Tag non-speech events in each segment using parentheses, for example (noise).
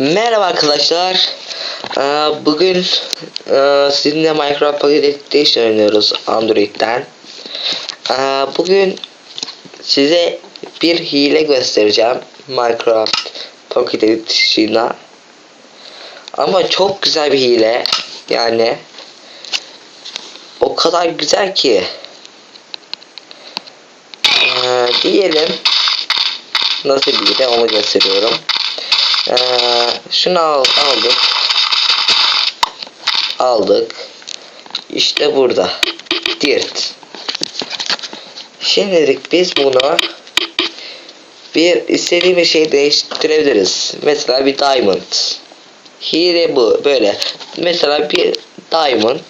Merhaba arkadaşlar. Ee, Bugün e, sizinle Minecraft Pocket Edition oynuyoruz Android'den. Ee, Bugün size bir hile göstereceğim Minecraft Pocket Edition'a. Ama çok güzel bir hile. Yani o kadar güzel ki. Ee, diyelim nasıl bir hile onu gösteriyorum. Ee, şunu al, aldık. Aldık. İşte burada. Dirt. Şimdilik biz bunu bir istediğimiz şey değiştirebiliriz. Mesela bir diamond. Hile bu böyle. Mesela bir diamond.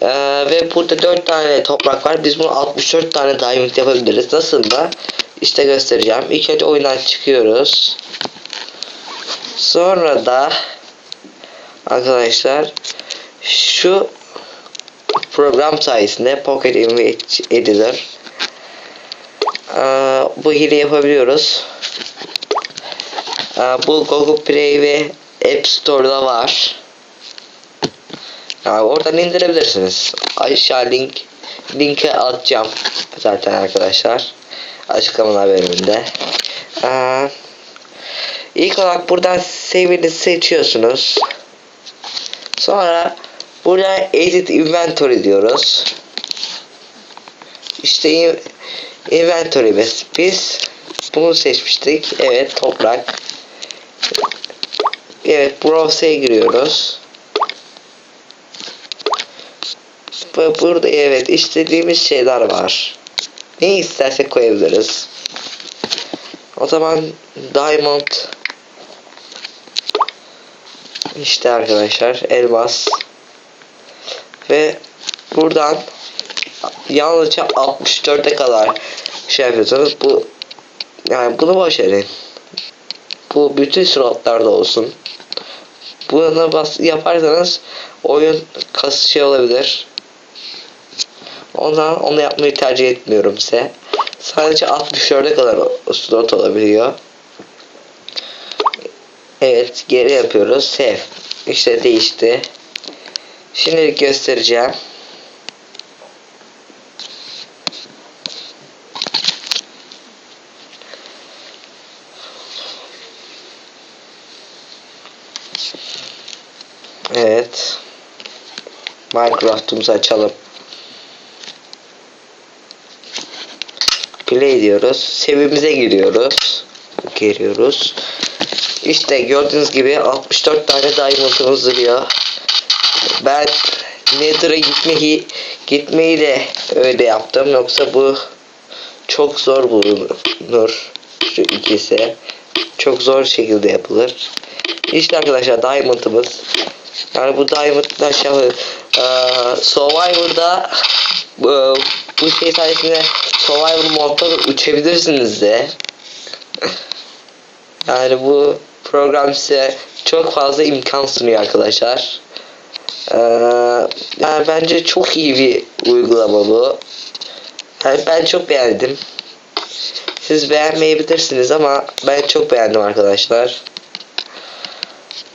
Ee, ve burada 4 tane toprak var. Biz bunu 64 tane diamond yapabiliriz. Nasıl da? İşte göstereceğim. İlk önce oyundan çıkıyoruz. Sonra da arkadaşlar şu program sayesinde Pocket Image Editor aa, bu hile yapabiliyoruz. Aa, bu Google Play ve App Store'da var. Yani oradan indirebilirsiniz. Aşağı link linke atacağım zaten arkadaşlar. Açıklamalar bölümünde. Aa, İlk olarak buradan save'ini seçiyorsunuz. Sonra burada edit inventory diyoruz. İşte in- inventory'miz. Biz bunu seçmiştik. Evet toprak. Evet browse'e giriyoruz. Bu- Burada evet istediğimiz şeyler var. Ne istersek koyabiliriz. O zaman diamond işte arkadaşlar elmas ve buradan yalnızca 64'e kadar şey yapıyorsanız bu yani bunu boş verin. Bu bütün slotlarda olsun. Bunu bas yaparsanız oyun kas şey olabilir. Ondan onu yapmayı tercih etmiyorum size. Sadece 64'e kadar slot olabiliyor. Evet geri yapıyoruz. Save. İşte değişti. Şimdi göstereceğim. Evet. Minecraft'ımızı açalım. Play diyoruz. Sevimize giriyoruz. Giriyoruz. İşte gördüğünüz gibi 64 tane diamond'ımız duruyor. Ben Nether'a gitmeyi gitmeyi de öyle yaptım. Yoksa bu çok zor bulunur. Şu ikisi. Çok zor şekilde yapılır. İşte arkadaşlar diamond'ımız. Yani bu diamond'dan aşağı eee Survivor'da bu, bu şey sayesinde Survivor modda da uçabilirsiniz de. (laughs) Yani bu program size çok fazla imkan sunuyor arkadaşlar. Ee, yani bence çok iyi bir uygulama bu. Yani ben çok beğendim. Siz beğenmeyebilirsiniz ama ben çok beğendim arkadaşlar.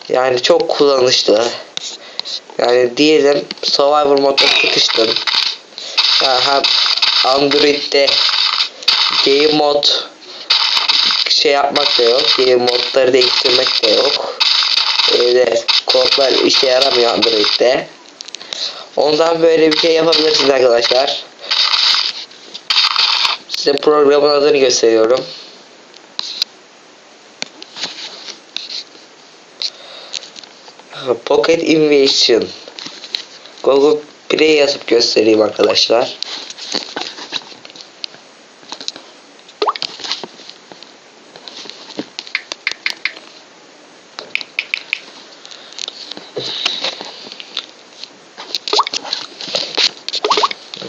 Yani çok kullanışlı. Yani diyelim Survivor modda sıkıştın. Yani hem Android'de Game mod şey yapmak da yok. Game modları değiştirmek de yok. Öyle kodlar işe yaramıyor Android'de. Ondan böyle bir şey yapabilirsiniz arkadaşlar. Size programın adını gösteriyorum. Pocket Invasion. Google Play yazıp göstereyim arkadaşlar.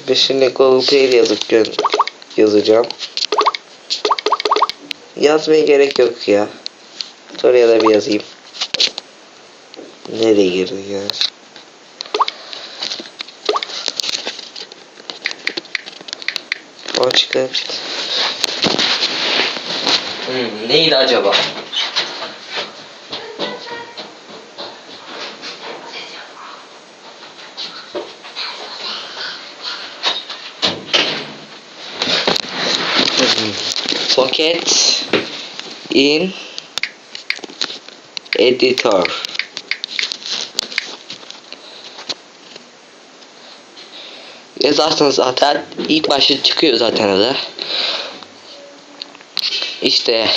Ve şimdi Google Play yazıp gö- yazacağım. Yazmaya gerek yok ya. Oraya da bir yazayım. Nereye girdi ya? Başka. Hmm, neydi acaba? Pocket in Editor. Yazarsanız zaten ilk başta çıkıyor zaten adı. İşte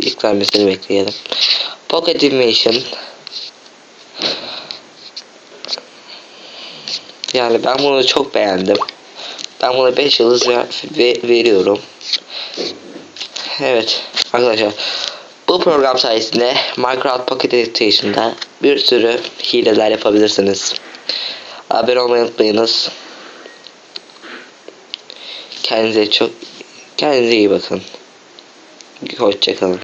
yüklenmesini bekleyelim. Pocket Invasion. Yani ben bunu çok beğendim. Ben buna 5 yıldız ver- ve- veriyorum. Evet arkadaşlar. Bu program sayesinde Minecraft Pocket Edition'da bir sürü hileler yapabilirsiniz. Abone olmayı unutmayınız. Kendinize çok kendinize iyi bakın. Hoşçakalın.